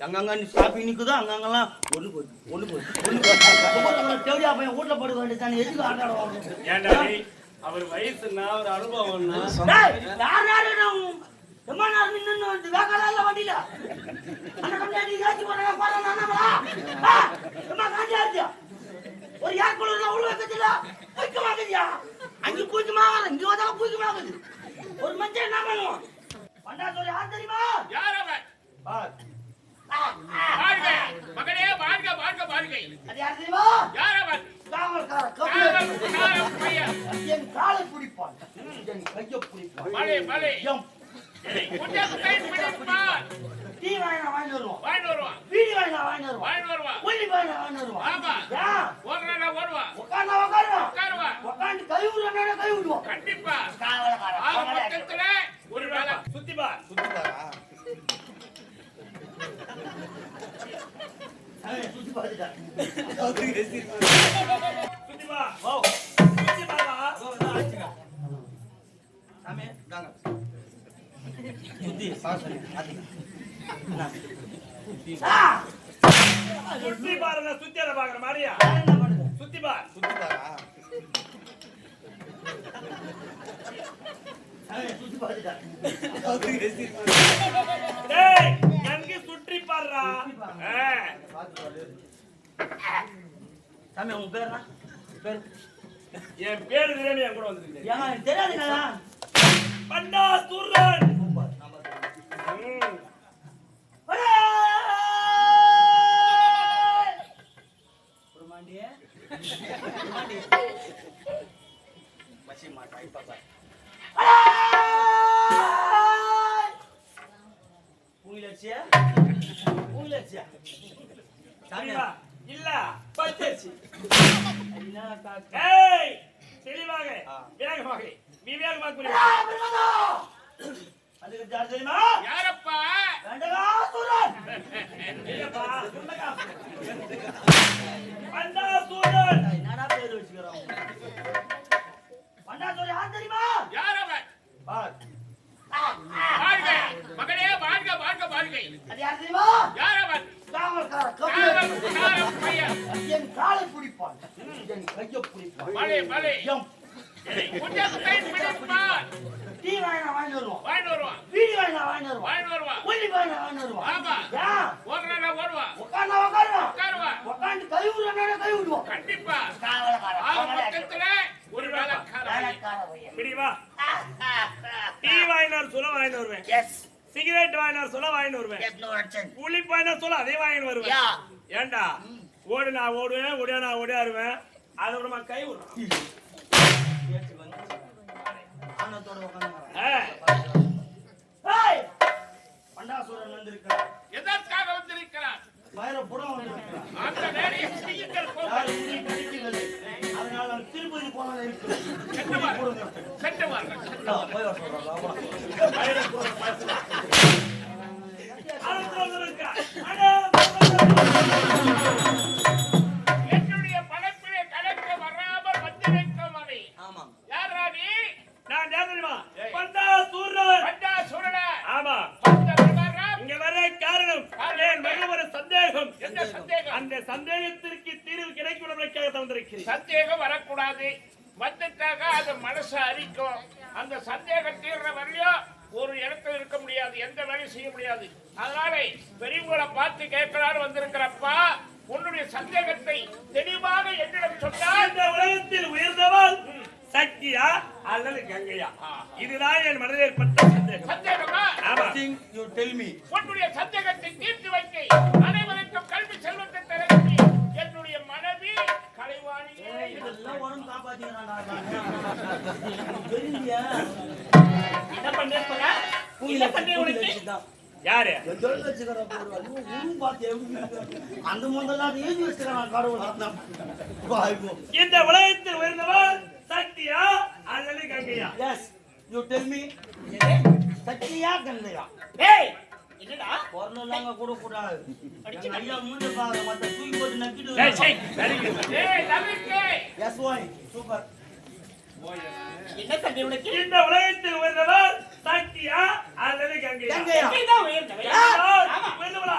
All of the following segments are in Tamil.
எங்கங்க ஸ்டாப்பிங் நிக்குதோ அங்கங்கெல்லாம் ஒண்ணு போச்சு ஒண்ணு போச்சு ஒண்ணு போச்சு தேவையா பையன் வீட்டுல படுக்க வேண்டியதானே எதுக்கு டேய், அவர் வயசுனா ஒரு இல்ல. வண்டியில? ஒரு குளூர்ல உள்ள வைக்கல பூய்க்க மாக்குதியா அங்க பூய்க்க மாகல இங்க வந்தா பூய்க்க மாக்குது ஒரு மஞ்சள் என்ன பண்ணுவோம் பண்டா சொல்லி யார் தெரியுமா? யார் அவன்? மகனே வாழ்க வாழ்க வாழ்க. என் காலை பிடிப்பான். என் கையை பிடிப்பான். பிடிப்பான். டீ வாங்கினா வாங்கி வருவோம் வாங்கி வருவான். பீடி வாங்கினா வாங்கி வருவோம் வாங்கி வருவான். உள்ளி வாங்கினா வாங்கி வருவோம் ஆமா. ஏன் ஓடுறா ஓடுவான் உட்கார்ந்தா உட்காருவோம் உட்காருவான் உட்காந்து கை விடுறா கை விடுவோம் கண்டிப்பா காவலக்கார ஆக காவலக்கார. மொத்தத்துல ஒரு வேலை சுத்தி பா அவன் சுத்தி பாரு சுத்தி சுத்தி அதை பாக்குற மாதிரியா சுத்தி சுத்தி சுற்றி சாமி, உன் பேர்? பேர்? என் பேரு தெரியாம என் கூட வந்துருக்கு ஏங்க, எனக்கு தெரியாதுங்க. பண்டா சூரன் சொல்லு. இல்ல பச்சரிசி? ஏய் தெளிவாக. வேகமாக விவேகமாக. ஆ, புரிய! அதுக்கு யார் தெரியுமா? யாரப்பா? கண்டகாசுரன் இல்லப்பா. வருவான் ஆமா. ஏன் ஓடுறா உட்கார்ந்தா உட்காந்து கை விடுறா கை விடுவோம் கண்டிப்பா. காவலக்கார ஆக காவலக்கார. மொத்தத்துல ஒரு வேலைக்காரன். வேலைக்கார பையன். பிடிவா டீ வாங்கினார் சொல்ல வாங்கிட்டு வருவேன். Yes, சிகரெட் வாங்கினார் சொல்ல வாங்கிட்டு வருவேன். Yes, no action. புளி வாங்கினார் சொல்ல அதே வாங்கிட்டு வருவேன். ஏன்டா ஓடு நான் ஓடுவேன் ஓடியா நான் ஓடியாருவேன். அதை விட நான் கை விடுறேன் பண்டாசுரன் வந்திருக்கிறார். எதற்காக வந்திருக்கிறார்? வைரப்புறம் வந்திருக்கிறார். அந்த வேலையை செய்யுங்கள் போங்கள். அதனால நான் திருப்பதி போனதை இருக்கிறேன். சென்று வாருங்கள். சென்று வாருங்கள். இந்தா, போய் வர சொல்றேன், வா, வா. ஆனந்தம் வந்திருக்கா. அடே, என்னுடைய படைப்பிலே கலக்க வராமல் வந்திருக்கவனை ஆமாம். யாரா நீ நான் யார் தெரியுமா பண்டா சூரன் பண்டா சுரட ஆமா. மகன் ஒரு சந்தேகம். என்ன சந்தேகம்? அந்த சந்தேகத்திற்கு தீர்வு கிடைக்கும் வந்திருக்கிறேன் சந்தேகம் வரக்கூடாது. வந்துட்டாக அது மனசு அரிக்கும். அந்த சந்தேகம் தீர்ற வரையும் ஒரு இடத்துல இருக்க முடியாது. எந்த வேலையும் செய்ய முடியாது. அதனால பெரியவங்களை பார்த்து கேட்கலான்னு வந்திருக்கிறப்பா உன்னுடைய சந்தேகத்தை தெளிவாக என்னிடம் சொன்னால் இந்த உலகத்தில் உயர்ந்தவள் சக்தியா அல்லது கங்கையா? இதுதான் என் மனதில் ஏற்பட்ட சந்தேகம். you tell me. உன்னுடைய சந்தேகத்தை தீர்த்து வைக்க அனைவருக்கும் கல்வி செல்வத்தை தரக்கூடிய என்னுடைய மனைவி கலைவாணியே. இதெல்லாம் உடம்பு இதுதான். யாரு? அந்த முதல்ல. இந்த உலகத்தில் உயர்ந்தவள் சக்தியா? அல்லது கங்கையா? Yes, you tell me. சக்தியா கங்கையா? ஏய் என்னடா? பொருளாங்க கூட கூடாது. ஐயா மூஞ்ச பாருங்க மத்த தூக்கி போட்டு. ஏய் எஸ் சூப்பர் என்ன தண்ணி உனக்கு? இந்த உலகத்தில் உயர்ந்தவள் சக்தியா அல்லது கங்கையா? கங்கையா? ஆமா. உயர்ந்தவளா?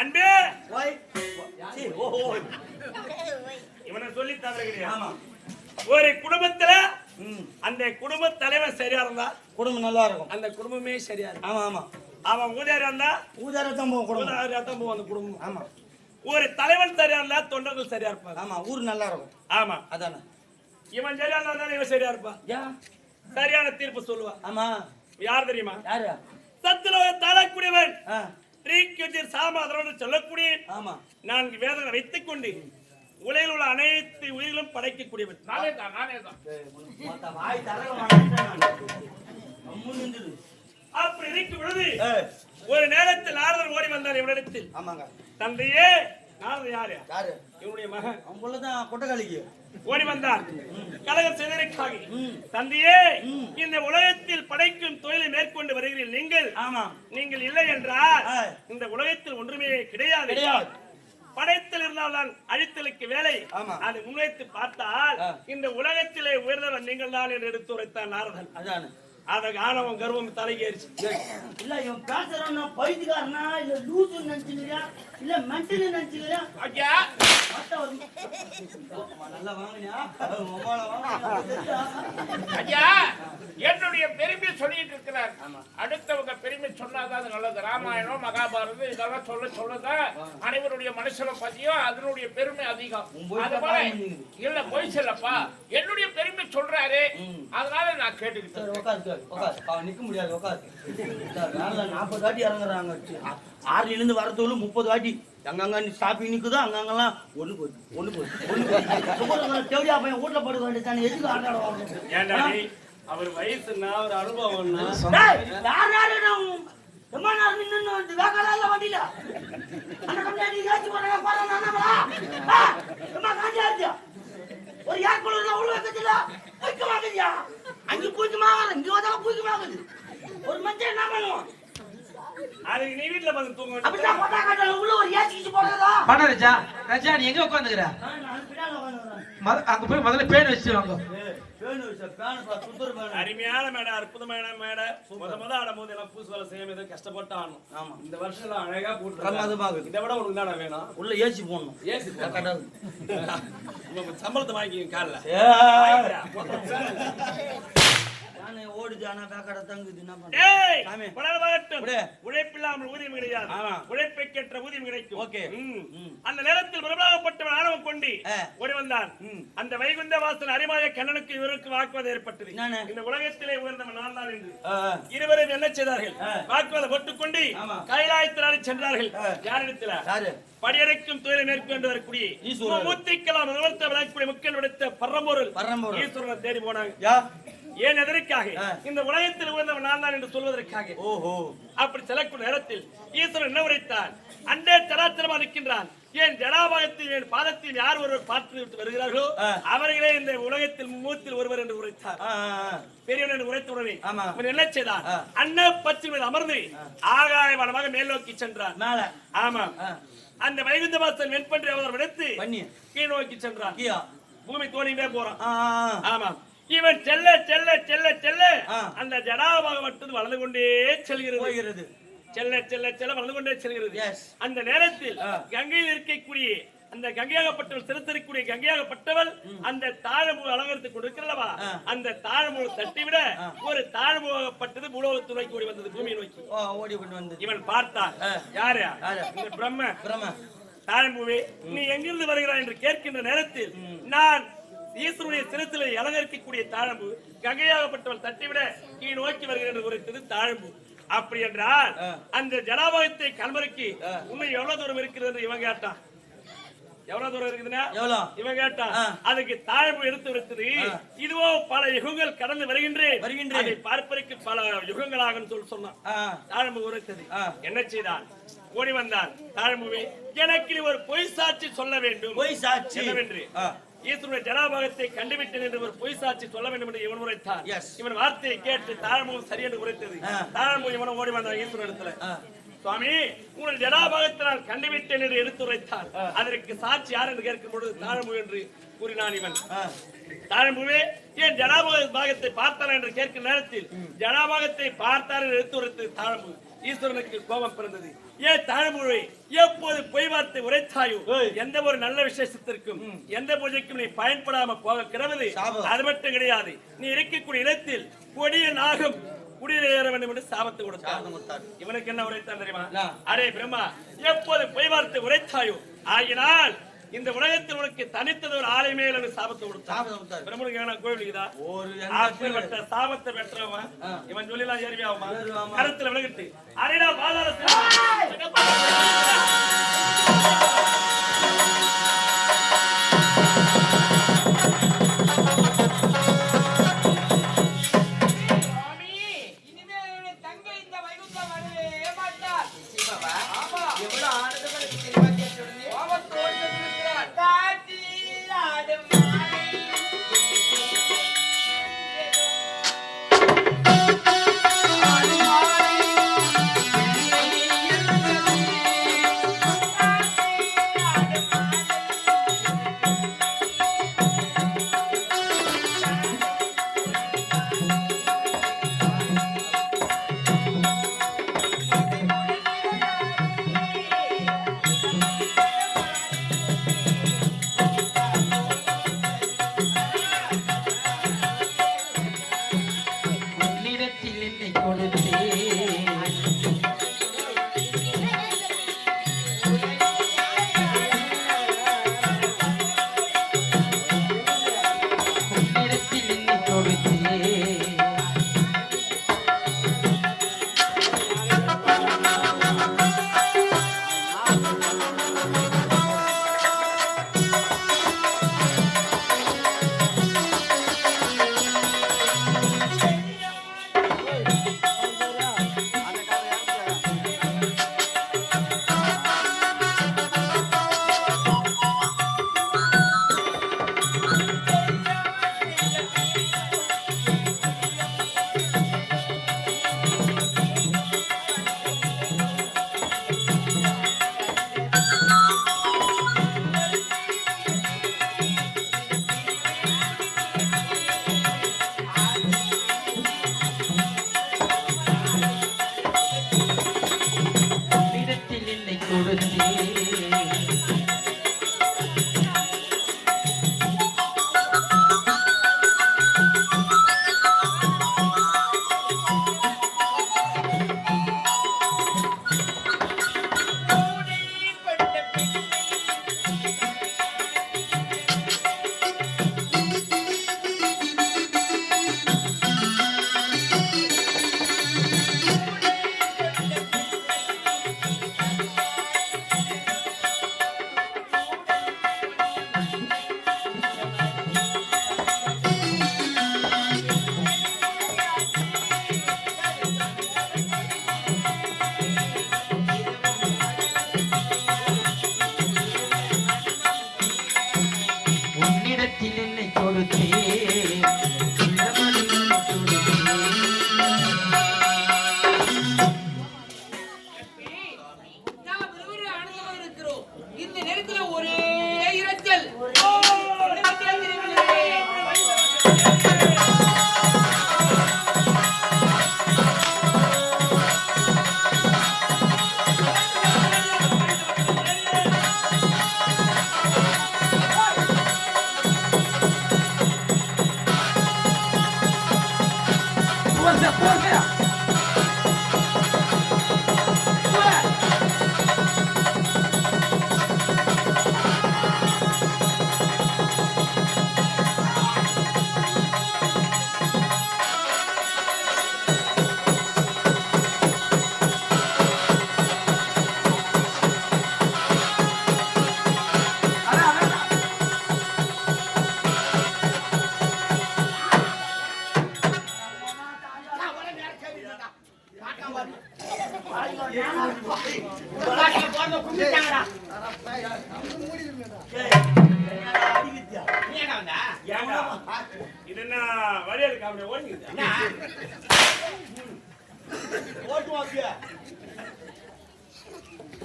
அன்பே. இவனை சொல்லி தவறுகிறியா? ஆமா. ஒரு குடும்பத்துல. அந்த குடும்ப தலைவன் சரியா இருந்தா? குடும்பம் நல்லா இருக்கும். அந்த குடும்பமே சரியா இருக்கும். ஆமா ஆமா. அவன் ஊதியாரா இருந்தா? ஊதாரத்தான் போகும் குடும்பம். ஊதாரியா தான் அந்த குடும்பம். ஆமா. ஒரு தலைவன் சரியா இருந்தா தொண்டர்கள் சரியா இருப்பாங்க. ஆமா ஊர் நல்லா இருக்கும். ஆமா. அதானே. இவன் சரியா இருந்தா தானே இவன் சரியா இருப்பான்? சரியான தீர்ப்பு சொல்லுவான் ஆமா. யார் தெரியுமா? யாரு? சத்துலோக தாழக்கூடியவன் சாமாதரன் சொல்லக்கூடிய ஆமா. நான்கு வேதங்களை வைத்துக் கொண்டு உலகில் உள்ள அனைத்து உயிர்களும் படைக்கக்கூடியவன். நானே தான் தான். அப்படி இருக்கும் பொழுது ஒரு நேரத்தில் நாரதர் ஓடி வந்தார் இவனிடத்தில். ஆமாங்க. தந்தையே நாரதர் யாரு? யாரு? இவனுடைய மகன். அவன் புள்ளதான் கொட்டக்காளிக்கு ஓடி வந்தார் கழகம் செய்ததற்காக ம். தந்தையே. இந்த உலகத்தில் படைக்கும் தொழிலை மேற்கொண்டு வருகிறீர்கள் நீங்கள் ஆமா நீங்கள் இல்லை என்றால். இந்த உலகத்தில் ஒன்றுமே கிடையாது கிடையாது. படைத்தல் இருந்தால்தான் அழித்தலுக்கு வேலை. அதை முன்வைத்து பார்த்தால். இந்த உலகத்திலே உயர்ந்தவன் நீங்கள் தான் என்று எடுத்துரைத்தான் நாரதன் அதானே அதை ஆணவம் கர்வம் தலைகேறிச்சு. ஏய், இல்ல இவன் பேசுறான்னா பைத்தியக்காரனா? இல்ல லூசு நினைச்சுக்கிறியா? இல்ல மென்டல் நினைச்சுக்கிறியா? ஐயா நல்லா வாங்கினியா? ஐயா என்னுடைய பெருமை சொல்லிட்டு இருக்கிறார். அடுத்தவங்க பெருமை அது நல்லது ராமாயணம் மகாபாரதம் இதெல்லாம் சொல்ல சொல்லதான் அனைவருடைய மனசுல பதியும் அதனுடைய பெருமை அதிகம். இல்ல போய் சொல்லப்பா. என்னுடைய பெருமை சொல்றாரு. அதனால நான் கேட்டுக்கிட்டேன். நிக்க முடியாது வேலை நாற்பது வாட்டி இறங்குறாங்க. ஆறுல இருந்து வரதுக்குள்ள முப்பது வாட்டி அங்கங்க ஸ்டாப்பிங் நிக்குதோ அங்கங்கெல்லாம் ஒண்ணு போச்சு ஒண்ணு போச்சு ஒண்ணு போச்சு தேவடியா பையன் வீட்டுல படுக்க வேண்டியதானே எதுக்கு ஆட்டாட ஏன்டா நீ? அவர் வயசுனா ஒரு அனுபவம்னா டேய், யார் யாரு நான் எம்மா நான் நின்னு வந்து வேகலால வண்டியில. அந்த பாரு நானங்களா எம்மா காஞ்சியா இருக்கியா ஒரு ஏர் குளூர்ல உள்ள வைக்கதில்ல பூய்க்கு வாங்குதியா அங்க பூய்க்கு வாங்கல இங்க வந்தாலும் வாங்குது ஒரு மஞ்சள் என்ன பண்ணுவோம் அதுக்கு நீ வீட்டுல வந்து தூங்க அப்படிதான் கொட்டா காட்டல உள்ள ஒரு ஏசி கிச்சு போடுறதா? பண்ண ரஜா. ரஜா நீ எங்க மொத அங்க போய் முதல்ல பேன் வச்சுட்டு வாங்க. அருமையான மேடை அற்புதமான மேடை. முத முத ஆடும்போது எல்லாம் பூசு வேலை செய்யாம ஏதோ கஷ்டப்பட்டு ஆடணும் ஆமா. இந்த வருஷம் எல்லாம் அழகா போட்டு பிரமாதமா இருக்குது. இதை விட உனக்கு தானே வேணும்? உள்ள ஏசி போடணும். ஏசி சம்பளத்தை வாங்கிக்க காலில். நானே ஓடுது ஆனா தங்குது என்ன. விடு. உழைப்பில்லாமல் ஊதியம் கிடையாது கிடைக்கும் ஓகே. அந்த நேரத்தில் பிரபலமாகப்பட்டவன் ஆணவம் கொண்டு ஆ. ஓடி வந்தான் ம். அந்த வைகுந்த வாசன் அரிமாய கண்ணனுக்கு இவருக்கு வாக்குவாதம் ஏற்பட்டது என்னன்னு? இந்த உலகத்திலே உயர்ந்தவன் நான் தான் என்று இருவரும் என்ன செய்தார்கள். வாக்குவாதம் போட்டுக்கொண்டு. கைலாயத்தினாலே சென்றார்கள். யாரிடத்துல யாரு படியறைக்கும் தொழிலை மேற்கொண்டு வரக்கூடிய. மூத்திக்கலாம் விளக்கக்கூடிய மக்கள் விடுத்த பரம்பொருள். ஈஸ்வரனை தேடி போனாங்க ஏன் எதற்காக. இந்த உலகத்தில் உயர்ந்தவன் நான் தான் என்று சொல்வதற்காக. ஓஹோ. அப்படி செல்லக்கூடிய நேரத்தில் ஈஸ்வரன் என்ன உரைத்தார்? அண்டே சராச்சரமா நிற்கின்றான். ஏன் ஜடாபாகத்தையும் என் பாதத்தையும் யார் ஒருவர் பார்த்து விட்டு வருகிறார்களோ. அவர்களே இந்த உலகத்தில் மூத்தில் ஒருவர் என்று உரைத்தார். பெரியவன் என்று உரைத்த உடனே. இவன் என்ன செய்தான். அன்ன பச்சை மேல் அமர்ந்து ஆகாய வனமாக மேல் நோக்கி சென்றான். மேல. ஆமா. அந்த வைகுந்த வாசன் வெண்பன்றி அவர் பண்ணி கீழ் நோக்கி சென்றான். கியா பூமி தோணிட்டே போறான். ஆமா. இவன் செல்ல செல்ல செல்ல செல்ல. அந்த ஜடாபாகம் மட்டும் வளர்ந்து கொண்டே செல்கிறது. செல்ல செல்ல செல்ல வளர்ந்து கொண்டே செல்கிறது. அந்த நேரத்தில். கங்கையில் இருக்கக்கூடிய அந்த கங்கையாகப்பட்டவள் சிறுத்திருக்கக்கூடிய கங்கையாகப்பட்டவள் அந்த தாழம்பு அலங்கரித்துக் கொண்டிருக்கிறல்லவா? ஆ. அந்த தாழம்பு தட்டிவிட ஒரு தாழம்புப்பட்டது பூலோகத்து நோக்கி ஓடி வந்தது பூமியை நோக்கி. ஓடி கொண்டு வந்து இவன் பார்த்தான். யாரு? இந்த பிரம்ம பிரம தாழம்பூவே நீ எங்கிருந்து வருகிறாய் என்று கேட்கின்ற நேரத்தில் நான் ஈஸ்வருடைய சிறுத்திலை அலங்கரிக்கக்கூடிய தாழம்பு கங்கையாகப்பட்டவள் தட்டிவிட நீ நோக்கி வருகிறேன் என்று உரைத்தது தாழம்பு. அப்படி என்றால். அந்த ஜனாபாகத்தை ஆ. இன்னும் எவ்வளவு தூரம் இருக்கிறது என்று இவன் கேட்டான் எவ்வளவு தூரம் இருக்குதுன்னா? இவன் கேட்டான். அதுக்கு தாழ்வு எடுத்து வைத்தது இதுவோ பல யுகங்கள் கடந்து வருகின்றேன். வருகின்றேன். பார்ப்பதற்கு பல யுகங்களாகும் சொல்லி சொன்னான். தாழ்வு உரைத்தது. என்ன செய்தான்? ஓடி வந்தான். தாழ்முவே எனக்கு ஒரு பொய் சாட்சி சொல்ல வேண்டும். பொய் சாட்சி என்னவென்று ஈஸ்வருடைய ஜனாபாகத்தை கண்டுவிட்டேன் என்று ஒரு பொய் சாட்சி சொல்ல வேண்டும் என்று இவன் உரைத்தான். இவன் வார்த்தையை கேட்டு தாழ்முகம் சரி என்று உரைத்தது. தாழ்முகம் இவனும் ஓடி வந்தான் ஈஸ்வரன் இடத்துல. சுவாமி உங்கள் ஜடாபாகத்தினால் கண்டுவிட்டேன் என்று எடுத்துரைத்தான் அதற்கு சாட்சி யார் என்று கேட்கும் பொழுது தாழ்மு என்று கூறினான் இவன். ஆ. தாழ்முவே ஏன் ஜனாபாக பாகத்தை பார்த்தார் என்று கேட்கும் நேரத்தில் ஜனாபாகத்தை பார்த்தார் என்று எடுத்துரைத்தது தாழ்மு ஈஸ்வரனுக்கு கோபம் பிறந்தது. ஏன் தாழ்முறை எப்போது பொய் வார்த்தை உரைத்தாயோ. எந்த ஒரு நல்ல விசேஷத்திற்கும் எந்த பூஜைக்கும் நீ பயன்படாம போக கிடவது. அது மட்டும் கிடையாது நீ இருக்கக்கூடிய இடத்தில் கொடிய நாகம் குடியேற வேண்டும் என்று சாபத்தை கொடுத்தார். இவனுக்கு என்ன உரைத்தான் தெரியுமா? அரே பிரம்மா எப்போது பொய் வார்த்தை உரைத்தாயோ ஆகினால் இந்த உலகத்தில் உனக்கு தனித்தது ஒரு ஆலயமே என்று சாபத்தை கொடுத்தார். பிரம்மனுக்கு என்ன கோவில் இருக்குதா? ஒரு அப்படிப்பட்ட சாபத்தை பெற்றவன். இவன் சொல்லிலாம் ஏறியாவுமா ஏறுவாமா? கருத்துல விலகிட்டு அரேடா பாதாளத்தில்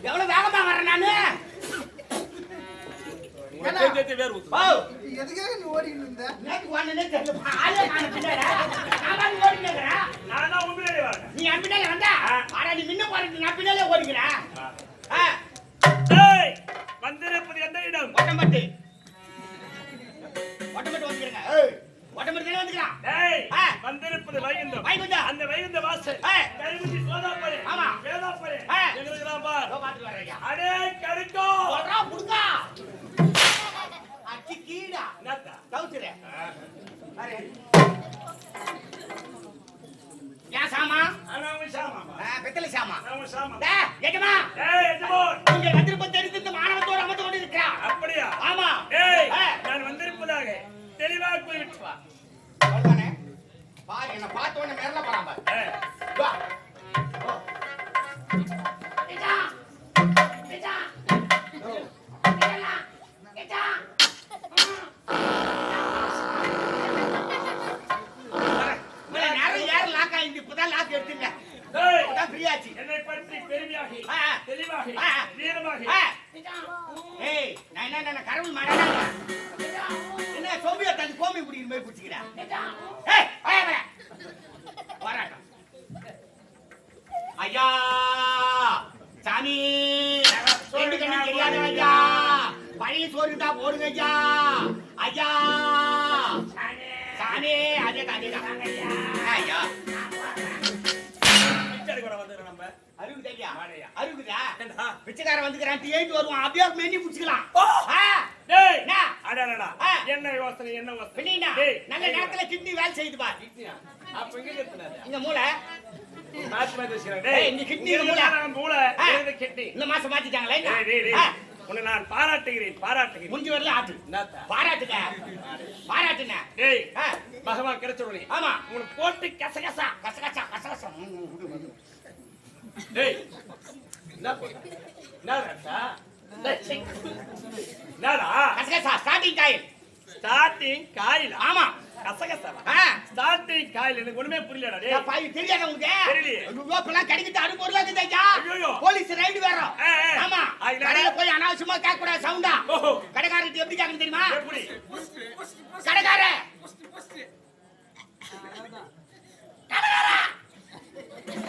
எவ்வளவு வேகமா வர்றேன் நானு? எதுக்காக நீ ஓடிக்கிட்டு இருந்த? நேத்து ஒண்ணுனே தெரியல ஆளே காண பின்னாடி. நான் ஓடிட்டு இருக்கிறேன். நான் தான் உண்மையிலே வரேன் நீ என் பின்னால வந்தா? ஆனா நீ முன்ன போறது நான் பின்னாலே ஓடிக்கிறேன். ஆ. டேய் வந்திருப்பது எந்த இடம்? ஒட்டம்பட்டு ஒட்டம்பட்டு வந்துக்கிறேங்க ஏய் தானே வந்துக்கிறான். டேய். வந்திருப்பது வைகுந்தம் வைகுந்தம். அந்த வைகுந்த வாசல். கருமுச்சி ஆமா. வேதாப்படி ஆ. எங்களுக்கு தான் பார் அடே கருக்கோ. அச்சி கீடா. ஏன் சாமா? அனாம சாமாமா ஆ, பித்தளை சாமா. சாமா டே, எஜமா. டேய் எஜமான். இங்க தெரிந்து இந்த மாணவத்தோடு அமர்ந்து கொண்டு இருக்கிறான் அப்படியா ஆமா டேய் ஆ. நான் வந்திருப்பதாக தெளிவாக போய்விட்டு வா அவ்வளவுதானே? பாரு என்ன பார்த்த உடனே மேல போறான் பாரு ஏய், வா ஓ. எஜா எஜா எஜா எஜா இவ்வளவு நேரம் யாரும் லாக் ஆயிருந்து இப்பதான் லாக் எடுத்துங்க டேய் இப்பதான் ஃப்ரீ ஆச்சு என்னை பற்றி பெருமையாக ஆ. தெளிவாக ஆ. வீரமாக. ஆ. ஏய் நான் என்ன என்ன கடவுள் மாடா என்ன சோம்பியா தண்ணி கோமி குடிக்கிற மாதிரி குடிச்சுக்கிறேன் ஏய் வாயா வாயா வராட்டம் ஐயா. சாமி. ரெண்டு கண்ணு தெரியாத ஐயா. பழைய சோறு தான் போடுங்க ஐயா. ஐயா. சாமி. அதே தான் ஐயா. என்ன? யோசனை என்ன யோசனை? நல்ல நேரத்துல கிட்னி வேலை செய்யுது பார். இங்க மூளை. மாத்தி மாத்தி வச்சுக்கிறேன் டேய் இந்த இங்க மூளை. மூளை. இது கிட்னி. இந்த மாசம் மாத்திட்டாங்களா? டேய் டேய் உன்னை நான் பாராட்டுகிறேன் பாராட்டுகிறேன். முடிஞ்ச வரல ஆட்டு? பாராட்டுங்க பாராட்டுங்க டேய் பகவான் கிடைச்ச உடனே ஆமா. உனக்கு போட்டு கசகசா. கசகசா கசகசா. டேய் என்ன? என்ன ரத்தா? என்னடா? கசகசா ஸ்டார்டிங் காயில். Starting coil? ஆமா. கசகசா ஆ, ஸ்டார்டிங் காயில் எனக்கு ஒண்ணுமே புரியலடா டேய். தெரியாத உங்களுக்கு கிடைக்கிட்டு அறுபது ரூபா ஐயோ. போலீஸ் ரைடு வேற. ஆ, ஆ. ஆமா? கடையில போய் அனாவசியமா கேட்க கூடாது சவுண்டா. கடைக்காரர்கிட்ட எப்படி கேட்கணும் தெரியுமா? கடைக்கார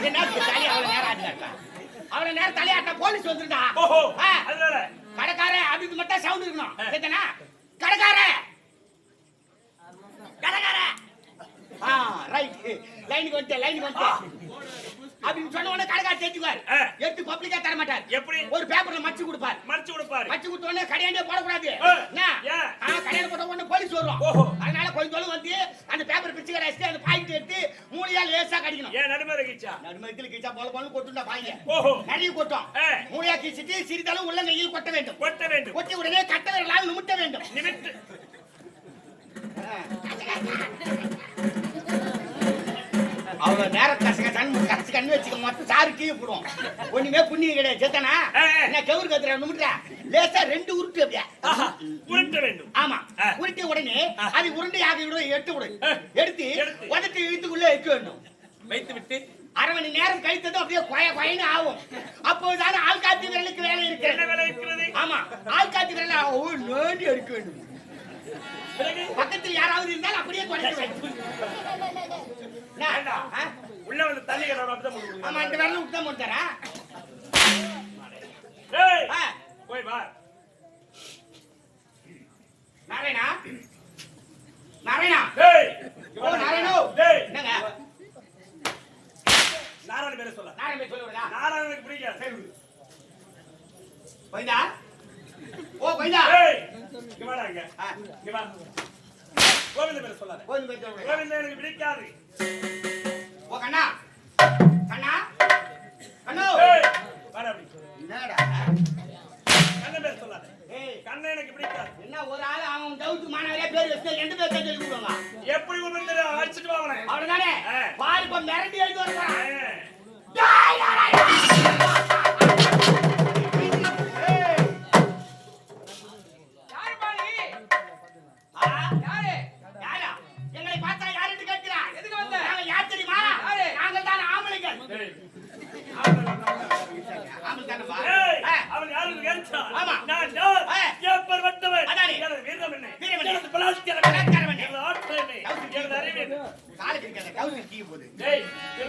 என்ன தலை அவ்வளவு நேரம் அவ்வளவு நேரம் தலையாட்ட போலீஸ் அதனால? கடைக்கார அதுக்கு மட்டும் சவுண்ட் இருக்கணும். கடைக்கார கடைக்கார ஆ ரைட் லைனுக்கு வந்துட்டேன் லைனுக்கு வந்துட்டேன். அப்படின்னு சொன்ன உடனே கடைக்கார தெரிஞ்சுக்குவார். எடுத்து பப்ளிக்கா தர மாட்டார். எப்படி? ஒரு பேப்பர்ல மடிச்சு கொடுப்பார். மறைச்சு கொடுப்பாரு. மடிச்சு கொடுத்த உடனே கடையாண்டே போடக்கூடாது. கடையில போட்ட உடனே போலீஸ் வருவான். ஓஹோ. அதனால கொஞ்சம் தொலைவு வந்து அந்த பேப்பர் பிச்சுக்கிற அடிச்சு அந்த பாயிண்ட் எடுத்து மூளையா லேசா கடிக்கணும். ஏன் நடுமறை கிச்சா? நடுமத்தில் கிச்சா போல போல கொட்டுண்டா பாய்ங்க. நிறைய கொட்டும். மூளையா கிச்சிட்டு சிறிதளவு உள்ள நெய்யில் கொட்ட வேண்டும். கொட்ட வேண்டும். கொட்டி உடனே கட்ட விரலால் நிமிட்ட வேண்டும். அவ்வளவு நேரம் கச கண்ணு வச்சுக்க மொத்தம் சாரு கீழே போடுவோம் ஒண்ணுமே புண்ணியம் கிடையாது. சேத்தனா. என்ன கவுரு கத்துற நிமிட்டா லேசா ரெண்டு உருட்டு அப்படியே. உருட்ட வேண்டும். ஆமா உடனே. அது உருண்டையாக விட எடுத்து விடு. எடுத்து. உதட்டு இழுத்துக்குள்ள வைக்க வேண்டும். வைத்து விட்டு. அரை மணி நேரம் கழித்ததும் அப்படியே கொய கொயன்னு ஆகும். அப்போதுதானே ஆள்காத்தி விரலுக்கு வேலை இருக்கிறது. ஆமா ஆள்காத்தி விரல் நோண்டி எடுக்க வேண்டும். பக்கத்தில் யாராவது இருந்தால் அப்படியே தொடக்க வேண்டும்? உள்ள வந்து முடியும். ஆமா இந்த விரல விட்டு தான் ஆ. போய் வா. நாராயணா? நாராயணா? ஓ நாராயணோ? என்னங்க? நாராயண பேரை சொல்ல. நாராயண சொல்லி விடுறா நாராயணனுக்கு பிடிக்காது. கோயிந்தா ஓ கோயிந்தா டேய் இங்க வாடா இங்க. இங்க வா. கோவிந்த பேரை சொல்லாத. போய். கோவிந்த எனக்கு பிடிக்காது. ஓ கண்ணா.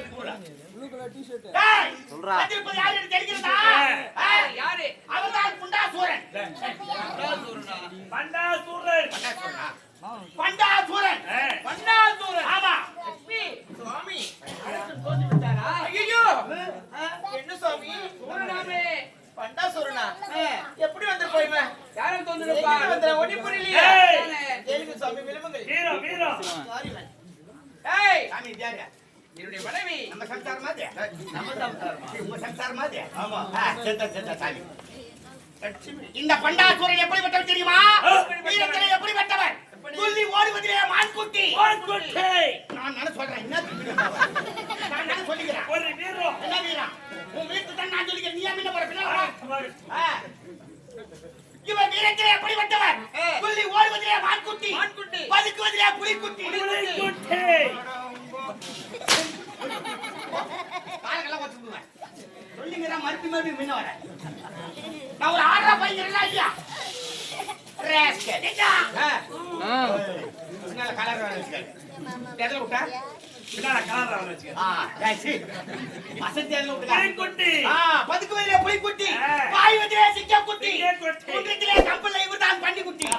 ப்ளூ கலர் எப்படி வந்திருப்போம் யாரும் தோந்துருப்பா வந்த ஒண்ணி என்னுடைய மனைவி. நம்ம சம்சாரம் நம்ம சம்சாரம். உங்க சம்சாரம் ஆமா. செத்த செத்த சாமி. இந்த பண்டாசுரன் எப்படிப்பட்டவர் தெரியுமா? வீரத்திலே எப்படிப்பட்டவர்? துள்ளி ஓடுவதிலே மான்குட்டி. நான் என்ன சொல்றேன்? என்ன? நான் என்ன சொல்லிக்கிறேன்? ஒரு வீரம் என்ன வீரம் உன் வீட்டு தான் நான் சொல்லிக்கிறேன். நீ என்ன போற. இவர் வீரத்திலே எப்படிப்பட்டவர்? துள்ளி ஓடுவதிலே மான்குட்டி. மான்குட்டி. பதுக்குவதிலே புலிக்குட்டை. முன்ன வரேன் நான் ஒரு ஆறா பையன் பின்னால கலர் ரேஸ்கல் எதுல விட்டா பதுக்கு புலிக்குட்டி. வாய் வதிலே சிங்கம் குட்டி. குன்றத்திலே கப்பல்ல இவர் தான் பண்ணி கிட்ட